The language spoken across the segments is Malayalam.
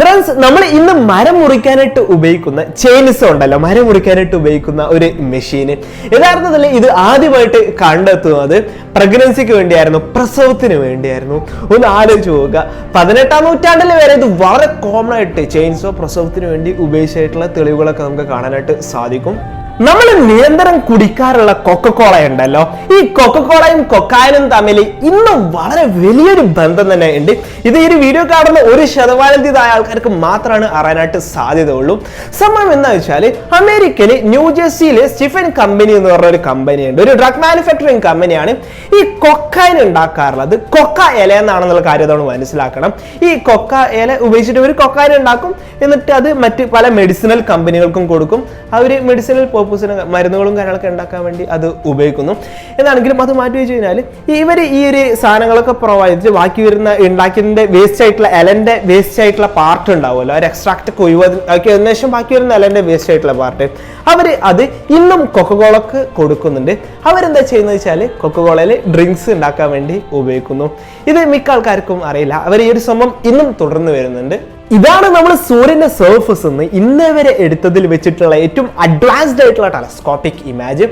ഫ്രണ്ട്സ് നമ്മൾ ഇന്ന് മരം മുറിക്കാനായിട്ട് ഉപയോഗിക്കുന്ന ചെയിൻസോ ഉണ്ടല്ലോ. മരം മുറിക്കാനായിട്ട് ഉപയോഗിക്കുന്ന ഒരു മെഷീന് യഥാർത്ഥത്തിൽ ഇത് ആദ്യമായിട്ട് കണ്ടെത്തുന്നത് പ്രഗ്നൻസിക്ക് വേണ്ടിയായിരുന്നു പ്രസവത്തിന് വേണ്ടിയായിരുന്നു. ഒന്ന് ആലോചിച്ച് നോക്കുക. പതിനെട്ടാം നൂറ്റാണ്ടിൽ വരെ ഇത് വളരെ കോമൺ ആയിട്ട് ചെയിൻസോ പ്രസവത്തിന് വേണ്ടി ഉപയോഗിച്ചായിട്ടുള്ള തെളിവുകളൊക്കെ നമുക്ക് കാണാനായിട്ട് സാധിക്കും. നമ്മൾ നിരന്തരം കുടിക്കാറുള്ള കൊക്കക്കോള ഉണ്ടല്ലോ. ഈ കൊക്കക്കോളയും കൊക്കായനും തമ്മിൽ ഇന്നും വളരെ വലിയൊരു ബന്ധം തന്നെ ഉണ്ട്. ഇത് ഈ ഒരു വീഡിയോ കാണുന്ന ഒരു ശതമാനത്തിതായ ആൾക്കാർക്ക് മാത്രമാണ് അറിയാനായിട്ട് സാധ്യത ഉള്ളൂ സംഭവം എന്താ വെച്ചാൽ അമേരിക്കയിൽ ന്യൂജേഴ്സിയിലെ സ്റ്റിഫൻ കമ്പനി എന്ന് പറഞ്ഞ ഒരു കമ്പനി ഉണ്ട്. ഒരു ഡ്രഗ് മാനുഫാക്ചറിങ് കമ്പനിയാണ് ഈ കൊക്കൈൻ ഉണ്ടാക്കാറുള്ളത്. കൊക്ക ഇല എന്നാണെന്നുള്ള കാര്യം നമ്മൾ മനസ്സിലാക്കണം. ഈ കൊക്ക ഇല ഉപയോഗിച്ചിട്ട് ഒരു കൊക്കൈൻ ഉണ്ടാക്കും. എന്നിട്ട് അത് മറ്റ് പല മെഡിസിനൽ കമ്പനികൾക്കും കൊടുക്കും. അവർ മെഡിസിനൽ പർപ്പസിന് മരുന്നുകളും കാര്യങ്ങളൊക്കെ ഉണ്ടാക്കാൻ വേണ്ടി അത് ഉപയോഗിക്കുന്നു. എന്നാണെങ്കിലും അത് മാറ്റി വെച്ച് കഴിഞ്ഞാൽ ഇവർ ഈ ഒരു സാധനങ്ങളൊക്കെ പ്രൊവൈഡ് ചെയ്ത് ബാക്കി വരുന്ന ഉണ്ടാക്കിയതിന്റെ വേസ്റ്റ് ആയിട്ടുള്ള എലന്റെ വേസ്റ്റ് ആയിട്ടുള്ള പാർട്ട് ഉണ്ടാവുമല്ലോ. ഒരു എക്സ്ട്രാക്ട് ഒഴിവാക്കി അതിനുശേഷം ബാക്കി വരുന്ന എലന്റെ വേസ്റ്റ് ആയിട്ടുള്ള പാർട്ട് അവർ അത് ഇന്നും കൊക്കകോളക്ക് കൊടുക്കുന്നുണ്ട്. അവരെന്താ ചെയ്യുന്നത് വെച്ചാൽ കൊക്കകോളയിൽ ഡ്രിങ്ക്സ് ഉണ്ടാക്കാൻ വേണ്ടി ഉപയോഗിക്കുന്നു. ഇത് മിക്ക ആൾക്കാർക്കും അറിയില്ല. അവർ ഈ ഒരു ശ്രമം ഇന്നും തുടർന്ന് വരുന്നുണ്ട്. ഇതാണ് നമ്മൾ സൂര്യന്റെ സർഫസ് നിന്ന് ഇന്നേ വരെ എടുത്തതിൽ വെച്ചിട്ടുള്ള ഏറ്റവും അഡ്വാൻസ്ഡ് ആയിട്ടുള്ള ടെലസ്കോപ്പിക് ഇമേജ്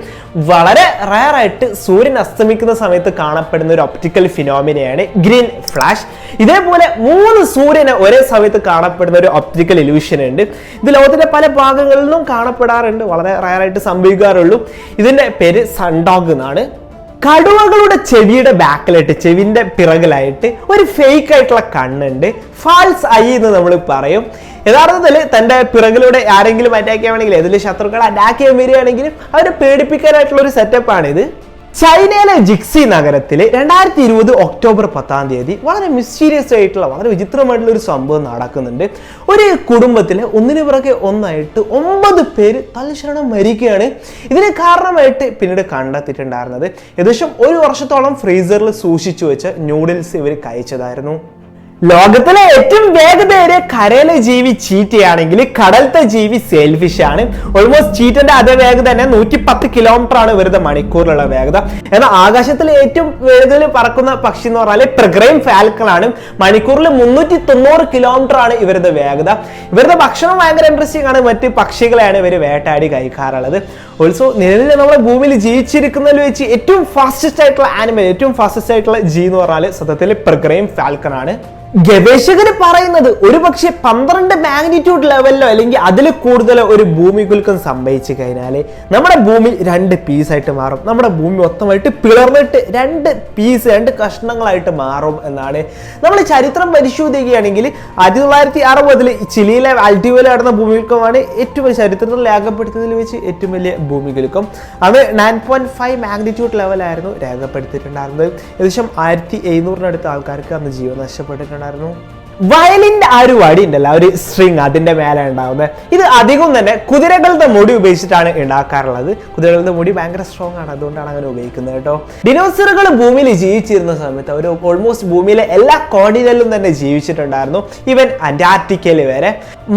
വളരെ റയർ ആയിട്ട് സൂര്യൻ അസ്തമിക്കുന്ന സമയത്ത് കാണപ്പെടുന്ന ഒരു ഒപ്റ്റിക്കൽ ഫിനോമിനയാണ് ഗ്രീൻ ഫ്ലാഷ്. ഇതേപോലെ മൂന്ന് സൂര്യനെ ഒരേ സമയത്ത് കാണപ്പെടുന്ന ഒരു ഒപ്റ്റിക്കൽ ഇലൂഷൻ ഉണ്ട്. ഇത് ലോകത്തിന്റെ പല ഭാഗങ്ങളിലും കാണപ്പെടാറുണ്ട്. വളരെ റയർ ആയിട്ട് സംഭവിക്കാറുള്ളൂ. ഇതിന്റെ പേര് സൺഡോഗ് എന്നാണ്. കടുവകളുടെ ചെവിയുടെ ബാക്കിലായിട്ട് ചെവിന്റെ പിറകിലായിട്ട് ഒരു ഫേക്ക് ആയിട്ടുള്ള കണ്ണുണ്ട്. ഫാൾസ് ഐ എന്ന് നമ്മൾ പറയും. യഥാർത്ഥത്തിൽ തന്റെ പിറകിലൂടെ ആരെങ്കിലും അറ്റാക്ക് ചെയ്യുകയാണെങ്കിൽ ഏതെങ്കിലും ശത്രുക്കളെ അറ്റാക്ക് ചെയ്യാൻ വരികയാണെങ്കിലും അവരെ പേടിപ്പിക്കാനായിട്ടുള്ള ഒരു സെറ്റപ്പാണിത് ചൈനയിലെ ജിക്സി നഗരത്തിൽ രണ്ടായിരത്തി ഇരുപത് ഒക്ടോബർ പത്താം തീയതി വളരെ മിസ്റ്റീരിയസ് ആയിട്ടുള്ള വളരെ വിചിത്രമായിട്ടുള്ള ഒരു സംഭവം നടക്കുന്നുണ്ട്. ഒരു കുടുംബത്തിലെ ഒന്നിനു പിറകെ ഒന്നായിട്ട് ഒമ്പത് പേര് തൽക്ഷണം മരിക്കുകയാണ്. ഇതിന് കാരണമായിട്ട് പിന്നീട് കണ്ടെത്തിയിട്ടുണ്ടായിരുന്നത്. ഏകദേശം ഒരു വർഷത്തോളം ഫ്രീസറിൽ സൂക്ഷിച്ചു വെച്ച ന്യൂഡിൽസ് ഇവർ കഴിച്ചതായിരുന്നു. ലോകത്തിലെ ഏറ്റവും വേഗതയേറിയ കരയിലെ ജീവി ചീറ്റയാണെങ്കിൽ കടലത്തെ ജീവി സെൽഫിഷ് ആണ്. ഓൾമോസ്റ്റ് ചീറ്റന്റെ അതേ വേഗത തന്നെ നൂറ്റി പത്ത് കിലോമീറ്റർ ആണ് വരുന്ന മണിക്കൂറിലുള്ള വേഗത. എന്നാൽ ആകാശത്തിലെ ഏറ്റവും വേഗതയിൽ പറക്കുന്ന പക്ഷി എന്ന് പറഞ്ഞാൽ പ്രഗ്രൈം ഫാൽക്കൺ ആണ്. മണിക്കൂറിൽ മുന്നൂറ്റി തൊണ്ണൂറ് കിലോമീറ്റർ ആണ് ഇവരുടെ വേഗത. ഇവരുടെ ഭക്ഷണം ഭയങ്കര ഇൻട്രസ്റ്റിംഗ് ആണ്. മറ്റ് പക്ഷികളെയാണ് ഇവർ വേട്ടാടി കഴിക്കാറുള്ളത് ഓൾസോ നിലവിൽ നമ്മുടെ ഭൂമിയിൽ ജീവിച്ചിരിക്കുന്നതിൽ വെച്ച് ഏറ്റവും ഫാസ്റ്റസ്റ്റ് ആയിട്ടുള്ള ആനിമൽ ഏറ്റവും ഫാസ്റ്റസ്റ്റ് ആയിട്ടുള്ള ജീ എന്ന് പറഞ്ഞാൽ സത്യത്തിൽ പ്രഗ്രൈം ഫാൽക്കൺ ആണ്. ഗവേഷകർ പറയുന്നത് ഒരു പക്ഷേ പന്ത്രണ്ട് മാഗ്നിറ്റ്യൂഡ് ലെവലിലോ അല്ലെങ്കിൽ അതിൽ കൂടുതലോ ഒരു ഭൂമികുൽക്കം സംഭവിച്ചു കഴിഞ്ഞാൽ നമ്മുടെ ഭൂമി രണ്ട് പീസായിട്ട് മാറും. നമ്മുടെ ഭൂമി മൊത്തമായിട്ട് പിളർന്നിട്ട് രണ്ട് പീസ് രണ്ട് കഷ്ണങ്ങളായിട്ട് മാറും എന്നാണ്. നമ്മൾ ചരിത്രം പരിശോധിക്കുകയാണെങ്കിൽ ആയിരത്തി തൊള്ളായിരത്തി അറുപതിൽ ചിലിയിലെ ആൽറ്റിവയിൽ നടന്ന ഭൂമികുൽക്കമാണ് ഏറ്റവും ചരിത്രത്തിൽ രേഖപ്പെടുത്തിയതിൽ വെച്ച് ഏറ്റവും വലിയ ഭൂമികുലുക്കം അത് നയൻ പോയിന്റ് ഫൈവ് മാഗ്നിറ്റ്യൂഡ് ലെവലായിരുന്നു രേഖപ്പെടുത്തിയിട്ടുണ്ടായിരുന്നത്. ഏകദേശം ആയിരത്തി എഴുന്നൂറിനടുത്ത് ആൾക്കാർക്ക് അന്ന് ജീവൻ നഷ്ടപ്പെട്ടിട്ടുണ്ടായിരുന്നു വയലിന്റെ ആ ഒരു വടി ഉണ്ടല്ലോ ഒരു സ്ട്രിങ് അതിന്റെ മേലെ ഉണ്ടാവുന്നത് ഇത് അധികം തന്നെ കുതിരകളുടെ മുടി ഉപയോഗിച്ചിട്ടാണ് ഉണ്ടാക്കാറുള്ളത്. കുതിരകളുടെ മുടി ഭയങ്കര സ്ട്രോങ് ആണ് അതുകൊണ്ടാണ് അങ്ങനെ ഉപയോഗിക്കുന്നത് കേട്ടോ. ഡിനോസറുകൾ ഭൂമിയിൽ ജീവിച്ചിരുന്ന സമയത്ത് അവർ ഓൾമോസ്റ്റ് ഭൂമിയിലെ എല്ലാ കോണ്ടിനെന്റിലും തന്നെ ജീവിച്ചിട്ടുണ്ടായിരുന്നു. ഈവൻ അന്റാർട്ടിക്കയിൽ വരെ.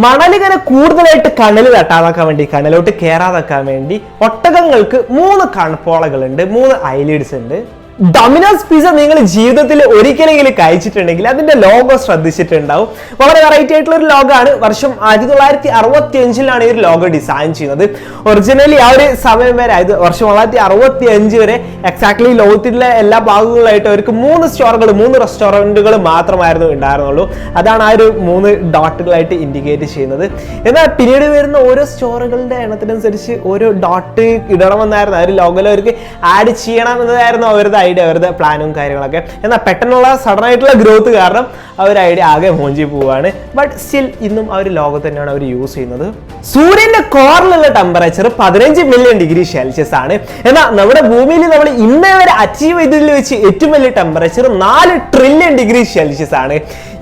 മണലിങ്ങനെ കൂടുതലായിട്ട് കണ്ണിൽ തട്ടാതാക്കാൻ വേണ്ടി കണലോട്ട് കയറാതാക്കാൻ വേണ്ടി ഒട്ടകങ്ങൾക്ക് മൂന്ന് കൺപോളകളുണ്ട് മൂന്ന് ഐലിഡ്സ് ഉണ്ട്. ഡൊമിനോസ് പിസ നിങ്ങൾ ജീവിതത്തിൽ ഒരിക്കലെങ്കിലും കഴിച്ചിട്ടുണ്ടെങ്കിൽ അതിന്റെ ലോഗോ ശ്രദ്ധിച്ചിട്ടുണ്ടാവും. വളരെ വെറൈറ്റി ആയിട്ടുള്ള ഒരു ലോഗാണ് വർഷം ആയിരത്തി തൊള്ളായിരത്തി അറുപത്തി അഞ്ചിലാണ് ഈ ഒരു ലോഗോ ഡിസൈൻ ചെയ്യുന്നത്. ഒറിജിനലി ആ ഒരു സമയം വരെ അതായത് വർഷം തൊള്ളായിരത്തി അറുപത്തി അഞ്ച് വരെ എക്സാക്ട്ലി ലോകത്തിലെ എല്ലാ ഭാഗങ്ങളിലായിട്ട് അവർക്ക് മൂന്ന് സ്റ്റോറുകൾ മൂന്ന് റെസ്റ്റോറന്റുകൾ മാത്രമായിരുന്നു ഉണ്ടായിരുന്നുള്ളൂ. അതാണ് ആ ഒരു മൂന്ന് ഡോട്ടുകളായിട്ട് ഇൻഡിക്കേറ്റ് ചെയ്യുന്നത്. എന്നാൽ പിന്നീട് വരുന്ന ഓരോ സ്റ്റോറുകളുടെ എണ്ണത്തിനനുസരിച്ച് ഓരോ ഡോട്ട് ഇടണമെന്നായിരുന്നു. ആ ഒരു ലോഗോയിൽ അവർക്ക് ആഡ് ചെയ്യണം എന്നതായിരുന്നു അവരുടെ ഐഡിയ അവരുടെ പ്ലാനും കാര്യങ്ങളൊക്കെ. എന്നാൽ പെട്ടെന്നുള്ള സഡൻ ആയിട്ടുള്ള ഗ്രോത്ത് കാരണം ആ ഐഡിയ ആകെ മോഞ്ചി പോവുകയാണ് ബട്ട് സ്റ്റിൽ ഇന്നും ഒരു ലോകത്ത് തന്നെയാണ് അവർ യൂസ് ചെയ്യുന്നത്. സൂര്യന്റെ കോറിലുള്ള ടെമ്പറേച്ചർ പതിനഞ്ച് മില്യൺ ഡിഗ്രി സെൽഷ്യസ് ആണ്. എന്നാൽ നമ്മുടെ ഭൂമിയിൽ നമ്മൾ ഇന്നേ വരെ അച്ചീവ് ചെയ്തതിൽ വെച്ച് ഏറ്റവും വലിയ ടെമ്പറേച്ചർ നാല് ട്രില്യൺ ഡിഗ്രി സെൽഷ്യസ് ആണ്.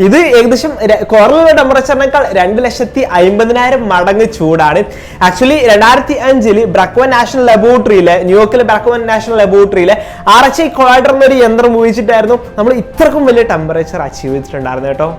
ഇത് ഏകദേശം കോറിലുള്ള ടെമ്പറേച്ചറിനേക്കാൾ രണ്ട് ലക്ഷത്തി അമ്പതിനായിരം മടങ്ങ് ചൂടാണ്. ആക്ച്വലി രണ്ടായിരത്തി അഞ്ചിൽ ബ്രക്വൻ നാഷണൽ ലബോറട്ടറിയിലെ ന്യൂയോർക്കിലെ ബ്രക്വൻ നാഷണൽ ലബോറട്ടറിയിലെ ആർ എച്ച് ഐ കൊളൈഡർ എന്നൊരു യന്ത്രം ഉപയോഗിച്ചിട്ടായിരുന്നു നമ്മൾ ഇത്രക്കും വലിയ ടെമ്പറേച്ചർ അച്ചീവ് ചെയ്തിട്ടുണ്ടായിരുന്നു കേട്ടോ.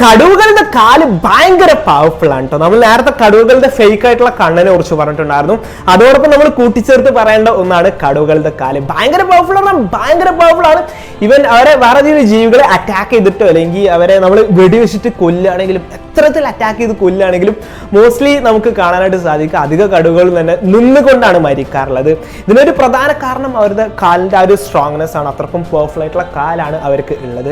കടുവകളുടെ കാൽ ഭയങ്കര പവർഫുൾ ആണ് കേട്ടോ. നമ്മൾ നേരത്തെ കടുവകളുടെ ഫേക്ക് ആയിട്ടുള്ള കണ്ണിനെ കുറിച്ച് പറഞ്ഞിട്ടുണ്ടായിരുന്നു. അതോടൊപ്പം നമ്മൾ കൂട്ടിച്ചേർത്ത് പറയേണ്ട ഒന്നാണ് കടുവകളുടെ കാൽ. ഭയങ്കര പവർഫുൾ ആണ് ഭയങ്കര പവർഫുൾ ആണ്. ഇവൻ അവരെ വേറെ ജീവികളെ അറ്റാക്ക് ചെയ്തിട്ടോ അല്ലെങ്കിൽ അവരെ നമ്മൾ വെടിവെച്ചിട്ട് കൊല്ലുകയാണെങ്കിലും എത്രത്തിൽ അറ്റാക്ക് ചെയ്ത് കൊല്ലുകയാണെങ്കിലും മോസ്റ്റ്ലി നമുക്ക് കാണാനായിട്ട് സാധിക്കുക അധിക കടുവകളും തന്നെ നിന്നുകൊണ്ടാണ് മരിക്കാറുള്ളത്. ഇതിനൊരു പ്രധാന കാരണം അവരുടെ കാലിന്റെ ആ ഒരു സ്ട്രോങ്നെസ് ആണ്. അത്രക്കും പവർഫുൾ ആയിട്ടുള്ള കാലാണ് അവർക്ക് ഉള്ളത്.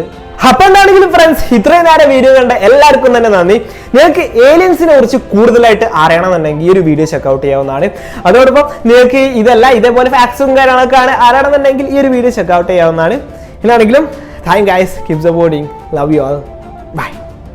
അപ്പൊ എന്താണെങ്കിലും ഫ്രണ്ട്സ് ഇത്രയും നേരം വീഡിയോ കണ്ട എല്ലാവർക്കും തന്നെ നന്ദി. നിങ്ങൾക്ക് ഏലിയൻസിനെ കുറിച്ച് കൂടുതലായിട്ട് അറിയണമെന്നുണ്ടെങ്കിൽ ഈ ഒരു വീഡിയോ ചെക്കൗട്ട് ചെയ്യാവുന്നതാണ്. അതോടൊപ്പം നിങ്ങൾക്ക് ഇതല്ല ഇതേപോലെ ഫാക്സും കാര്യങ്ങളൊക്കെ അറിയണമെന്നുണ്ടെങ്കിൽ ഈ ഒരു വീഡിയോ ചെക്കൗട്ട് ചെയ്യാവുന്നതാണ്. ഇതാണെങ്കിലും thank guys keep supporting love you all bye